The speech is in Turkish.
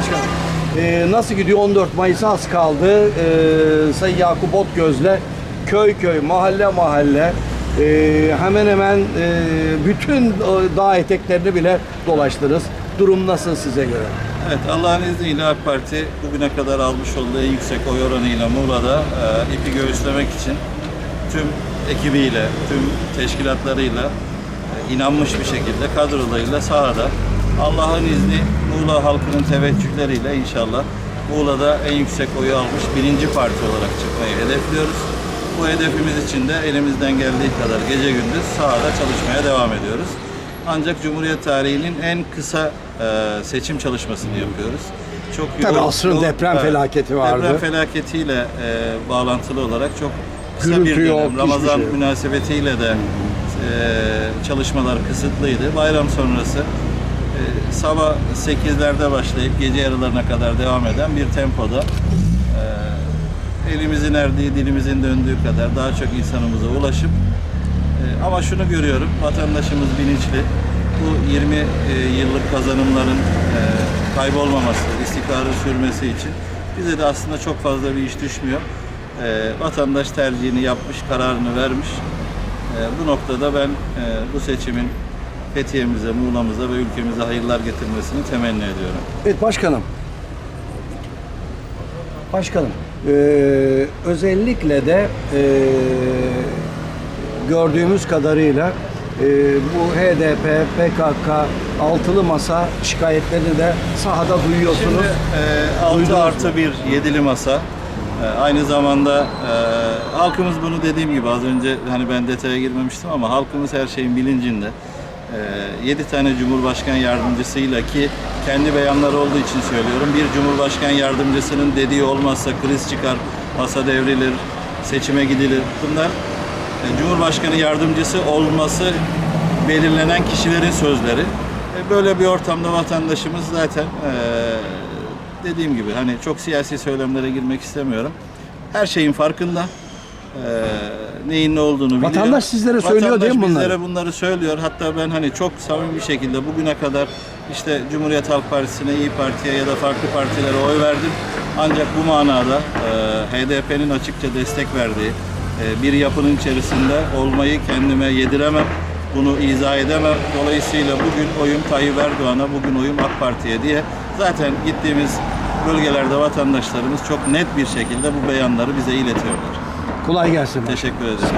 Başkanım, e, nasıl gidiyor? 14 Mayıs'a az kaldı. E, Sayın Yakup Otgöz'le köy köy, mahalle mahalle e, hemen hemen e, bütün o dağ eteklerini bile dolaştınız. Durum nasıl size göre? Evet Allah'ın izniyle AK Parti bugüne kadar almış olduğu en yüksek oy oranıyla Muğla'da e, ipi göğüslemek için tüm ekibiyle, tüm teşkilatlarıyla e, inanmış bir şekilde kadrolarıyla sahada Allah'ın izni Muğla halkının teveccühleriyle inşallah Muğla'da en yüksek oyu almış birinci parti olarak çıkmayı hedefliyoruz. Bu hedefimiz için de elimizden geldiği kadar gece gündüz sahada çalışmaya devam ediyoruz. Ancak Cumhuriyet tarihinin en kısa e, seçim çalışmasını yapıyoruz. Çok Tabii asrın deprem felaketi vardı. Deprem felaketiyle e, bağlantılı olarak çok kısa Gürültü bir yok, dönem. hiçbir Ramazan şey yok. münasebetiyle de e, çalışmalar kısıtlıydı. Bayram sonrası sabah 8'lerde başlayıp gece yarılarına kadar devam eden bir tempoda e, elimizin erdiği, dilimizin döndüğü kadar daha çok insanımıza ulaşıp e, ama şunu görüyorum, vatandaşımız bilinçli. Bu 20 e, yıllık kazanımların e, kaybolmaması, istikrarı sürmesi için bize de aslında çok fazla bir iş düşmüyor. Vatandaş tercihini yapmış, kararını vermiş. Bu noktada ben e, bu seçimin Fethiye'mize, Muğla'mıza ve ülkemize hayırlar getirmesini temenni ediyorum. Evet başkanım. Başkanım, e, özellikle de e, gördüğümüz kadarıyla e, bu HDP, PKK, altılı masa şikayetlerini de sahada duyuyorsunuz. Şimdi e, 6 Duydunuz artı bir yedili masa. E, aynı zamanda e, halkımız bunu dediğim gibi az önce hani ben detaya girmemiştim ama halkımız her şeyin bilincinde. E, 7 tane Cumhurbaşkan yardımcısıyla ki kendi beyanları olduğu için söylüyorum. Bir Cumhurbaşkan yardımcısının dediği olmazsa kriz çıkar, masa devrilir, seçime gidilir. Bunlar e, Cumhurbaşkanı yardımcısı olması belirlenen kişilerin sözleri. E, Böyle bir ortamda vatandaşımız zaten e, dediğim gibi hani çok siyasi söylemlere girmek istemiyorum. Her şeyin farkında. E, neyin ne olduğunu biliyor. Vatandaş sizlere söylüyor değil mi Vatandaş bunları? bizlere bunları söylüyor. Hatta ben hani çok samimi bir şekilde bugüne kadar işte Cumhuriyet Halk Partisi'ne, İyi Parti'ye ya da farklı partilere oy verdim. Ancak bu manada e, HDP'nin açıkça destek verdiği e, bir yapının içerisinde olmayı kendime yediremem. Bunu izah edemem. Dolayısıyla bugün oyum Tayyip Erdoğan'a, bugün oyum AK Parti'ye diye zaten gittiğimiz bölgelerde vatandaşlarımız çok net bir şekilde bu beyanları bize iletiyorlar. Kolay gelsin. Teşekkür ederim.